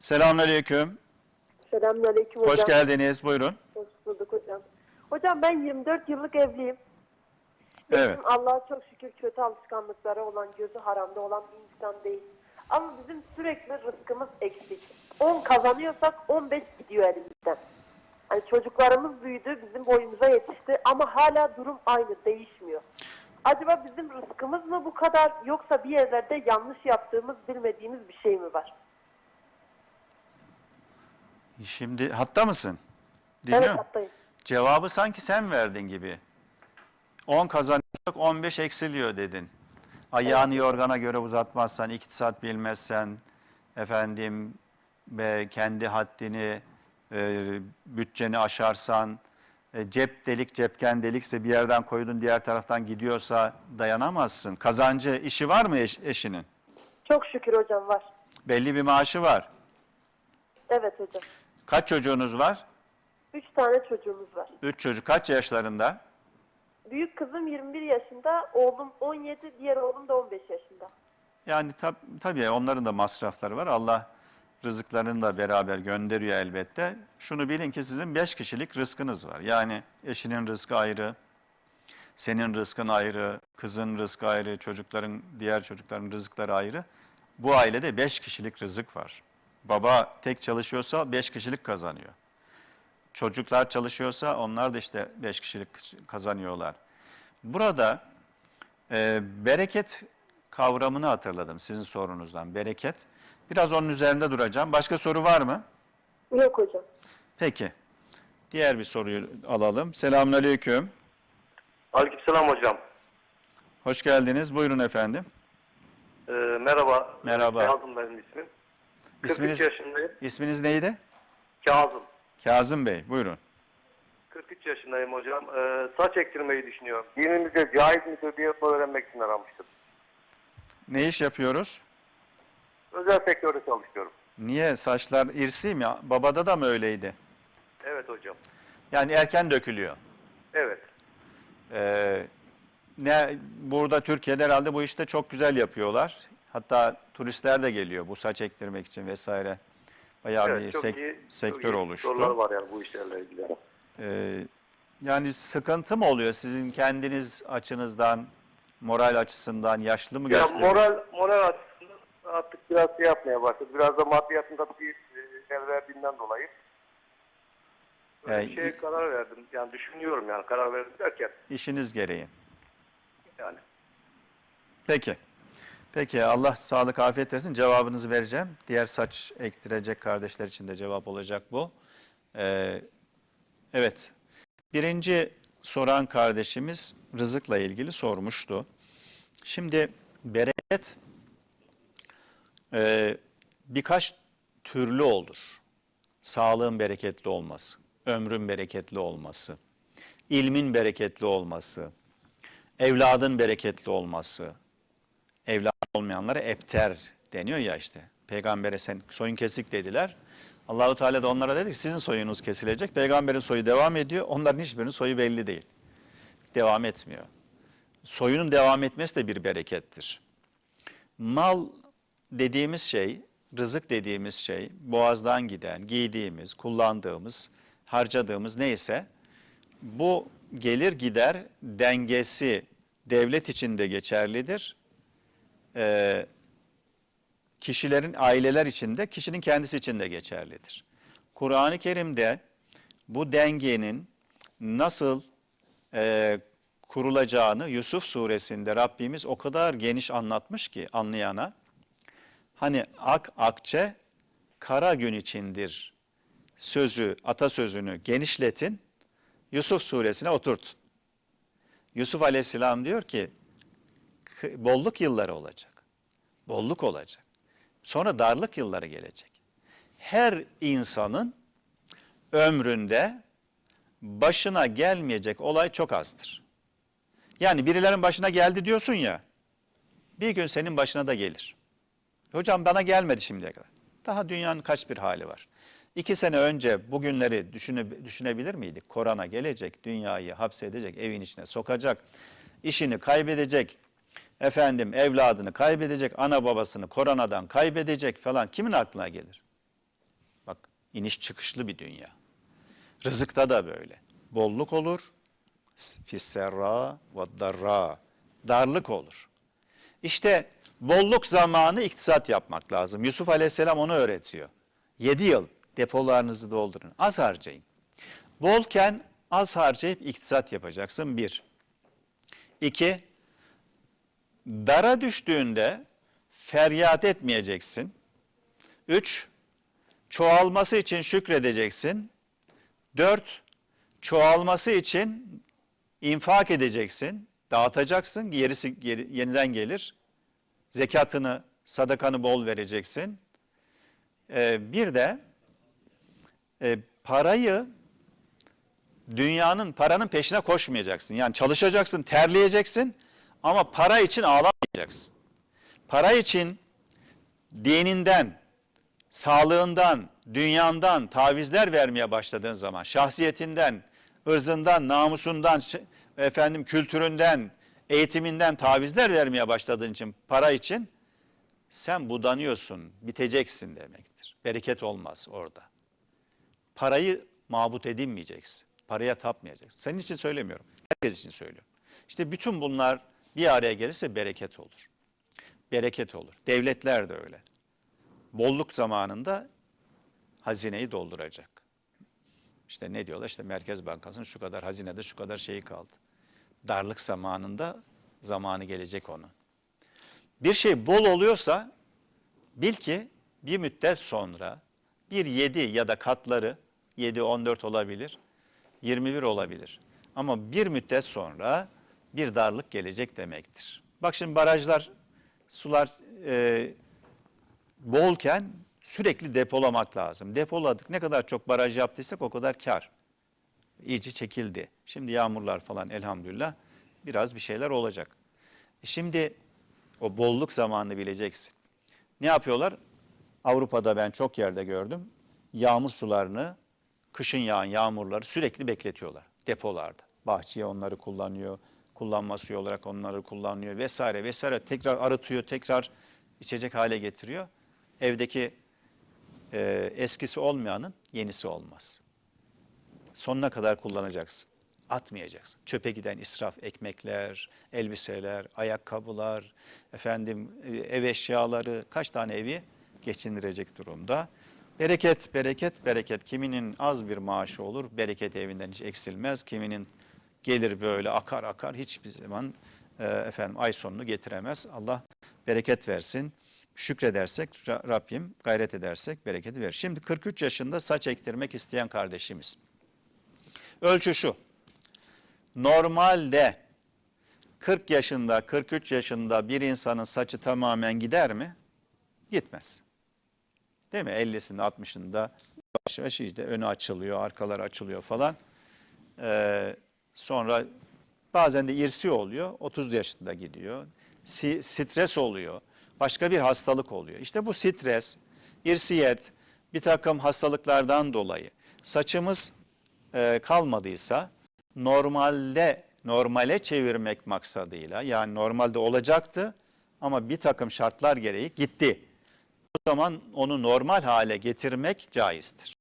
Selamünaleyküm. Selamünaleyküm hocam. Hoş geldiniz. Buyurun. Hoş bulduk hocam. Hocam ben 24 yıllık evliyim. Evet. Eşim Allah'a çok şükür kötü alışkanlıkları olan, gözü haramda olan bir insan değil. Ama bizim sürekli rızkımız eksik. 10 kazanıyorsak 15 gidiyor elimizden. Hani çocuklarımız büyüdü, bizim boyumuza yetişti ama hala durum aynı, değişmiyor. Acaba bizim rızkımız mı bu kadar yoksa bir yerlerde yanlış yaptığımız, bilmediğimiz bir şey mi var? Şimdi hatta mısın? Dinliyor Evet musun? hattayım. Cevabı sanki sen verdin gibi. 10 kazanıyorsak 15 eksiliyor dedin. Ayağını yorgana göre uzatmazsan, iktisat bilmezsen, efendim ve kendi haddini, e, bütçeni aşarsan, e, cep delik cepken delikse bir yerden koydun diğer taraftan gidiyorsa dayanamazsın. Kazancı, işi var mı eş- eşinin? Çok şükür hocam var. Belli bir maaşı var. Evet hocam. Kaç çocuğunuz var? Üç tane çocuğumuz var. Üç çocuk kaç yaşlarında? Büyük kızım 21 yaşında, oğlum 17, diğer oğlum da 15 yaşında. Yani tab tabii onların da masrafları var. Allah rızıklarını da beraber gönderiyor elbette. Şunu bilin ki sizin beş kişilik rızkınız var. Yani eşinin rızkı ayrı, senin rızkın ayrı, kızın rızkı ayrı, çocukların, diğer çocukların rızıkları ayrı. Bu ailede beş kişilik rızık var. Baba tek çalışıyorsa beş kişilik kazanıyor. Çocuklar çalışıyorsa onlar da işte beş kişilik kazanıyorlar. Burada e, bereket kavramını hatırladım sizin sorunuzdan. Bereket. Biraz onun üzerinde duracağım. Başka soru var mı? Yok hocam. Peki. Diğer bir soruyu alalım. Selamünaleyküm. Aleykümselam hocam. Hoş geldiniz. Buyurun efendim. Ee, merhaba. Merhaba. Kazım benim ismim. 43 İsminiz, yaşındayım. isminiz neydi? Kazım. Kazım Bey. Buyurun. 43 yaşındayım hocam. Ee, saç ektirmeyi düşünüyorum. Dinimizde caiz midir diye öğrenmek için aramıştım. Ne iş yapıyoruz? Özel sektörde çalışıyorum. Niye? Saçlar irsi mi? Babada da mı öyleydi? Evet hocam. Yani erken dökülüyor. Evet. Ee, ne burada Türkiye'de herhalde bu işte çok güzel yapıyorlar. Hatta turistler de geliyor bu saç ektirmek için vesaire. Bayağı evet bir çok sek- iyi. sektör çok iyi oluştu. sorular var yani bu işlerle ilgili. Ee, yani sıkıntı mı oluyor sizin kendiniz açınızdan, moral açısından yaşlı mı Ya gösteriyor? moral, moral açısından artık biraz şey yapmaya başladı. Biraz da maddiyatında bir e, verdiğinden dolayı. Böyle Yani- şeye karar verdim. Yani düşünüyorum yani karar verdim derken İşiniz gereği. yani. Peki. Peki Allah sağlık afiyet versin. Cevabınızı vereceğim. Diğer saç ektirecek kardeşler için de cevap olacak bu. Ee, evet. Birinci soran kardeşimiz rızıkla ilgili sormuştu. Şimdi bereket e, birkaç türlü olur. Sağlığın bereketli olması, ömrün bereketli olması, ilmin bereketli olması, evladın bereketli olması, olmayanlara epter deniyor ya işte. Peygambere sen soyun kesik dediler. Allahu Teala da onlara dedi ki sizin soyunuz kesilecek. Peygamberin soyu devam ediyor. Onların hiçbirinin soyu belli değil. Devam etmiyor. Soyunun devam etmesi de bir berekettir. Mal dediğimiz şey, rızık dediğimiz şey, boğazdan giden, giydiğimiz, kullandığımız, harcadığımız neyse bu gelir gider dengesi devlet için de geçerlidir. Ee, kişilerin, aileler için de, kişinin kendisi için de geçerlidir. Kur'an-ı Kerim'de bu dengenin nasıl e, kurulacağını Yusuf suresinde Rabbimiz o kadar geniş anlatmış ki anlayana. Hani ak akçe kara gün içindir sözü, atasözünü genişletin, Yusuf suresine oturtun. Yusuf aleyhisselam diyor ki "K- bolluk yılları olacak. Bolluk olacak. Sonra darlık yılları gelecek. Her insanın ömründe başına gelmeyecek olay çok azdır. Yani birilerin başına geldi diyorsun ya, bir gün senin başına da gelir. Hocam bana gelmedi şimdiye kadar. Daha dünyanın kaç bir hali var. İki sene önce bugünleri düşüne, düşünebilir miydik? Korona gelecek, dünyayı hapsedecek, evin içine sokacak, işini kaybedecek, efendim evladını kaybedecek, ana babasını koronadan kaybedecek falan. Kimin aklına gelir? İniş çıkışlı bir dünya. Rızıkta da böyle. Bolluk olur. Fisserra ve darra. Darlık olur. İşte bolluk zamanı iktisat yapmak lazım. Yusuf Aleyhisselam onu öğretiyor. 7 yıl depolarınızı doldurun. Az harcayın. Bolken az harcayıp iktisat yapacaksın. Bir. İki, dara düştüğünde feryat etmeyeceksin. Üç, çoğalması için şükredeceksin. Dört, çoğalması için infak edeceksin, dağıtacaksın, gerisi geri- yeniden gelir. Zekatını, sadakanı bol vereceksin. Ee, bir de e, parayı dünyanın paranın peşine koşmayacaksın. Yani çalışacaksın, terleyeceksin ama para için ağlamayacaksın. Para için dininden, sağlığından, dünyandan tavizler vermeye başladığın zaman, şahsiyetinden, ırzından, namusundan, efendim kültüründen, eğitiminden tavizler vermeye başladığın için, para için sen budanıyorsun, biteceksin demektir. Bereket olmaz orada. Parayı mabut edinmeyeceksin. Paraya tapmayacaksın. Senin için söylemiyorum. Herkes için söylüyorum. İşte bütün bunlar bir araya gelirse bereket olur. Bereket olur. Devletler de öyle. Bolluk zamanında hazineyi dolduracak. İşte ne diyorlar? İşte Merkez Bankası'nın şu kadar hazinede şu kadar şeyi kaldı. Darlık zamanında zamanı gelecek onun. Bir şey bol oluyorsa bil ki bir müddet sonra bir 7 ya da katları 7 14 olabilir. 21 olabilir. Ama bir müddet sonra bir darlık gelecek demektir. Bak şimdi barajlar, sular e, bolken sürekli depolamak lazım. Depoladık. Ne kadar çok baraj yaptıysak o kadar kar. İyice çekildi. Şimdi yağmurlar falan elhamdülillah biraz bir şeyler olacak. E Şimdi o bolluk zamanını bileceksin. Ne yapıyorlar? Avrupa'da ben çok yerde gördüm. Yağmur sularını, kışın yağan yağmurları sürekli bekletiyorlar depolarda. Bahçeye onları kullanıyor, kullanma suyu olarak onları kullanıyor vesaire vesaire. Tekrar arıtıyor, tekrar içecek hale getiriyor. Evdeki e, eskisi olmayanın yenisi olmaz. Sonuna kadar kullanacaksın. Atmayacaksın. Çöpe giden israf ekmekler, elbiseler, ayakkabılar, efendim e, ev eşyaları kaç tane evi geçindirecek durumda. Bereket, bereket, bereket. Kiminin az bir maaşı olur, bereket evinden hiç eksilmez. Kiminin gelir böyle akar akar hiçbir zaman e, efendim ay sonunu getiremez. Allah bereket versin. Şükredersek Ra- Rabbim gayret edersek bereketi verir. Şimdi 43 yaşında saç ektirmek isteyen kardeşimiz. Ölçü şu. Normalde 40 yaşında, 43 yaşında bir insanın saçı tamamen gider mi? Gitmez. Değil mi? 50'sinde, 60'ında yavaş yavaş işte önü açılıyor, arkaları açılıyor falan. Ee, sonra bazen de irsi oluyor. 30 yaşında gidiyor. Si- stres oluyor. Başka bir hastalık oluyor. İşte bu stres, irsiyet, bir takım hastalıklardan dolayı saçımız e, kalmadıysa normalde normale çevirmek maksadıyla yani normalde olacaktı ama bir takım şartlar gereği gitti. O zaman onu normal hale getirmek caizdir.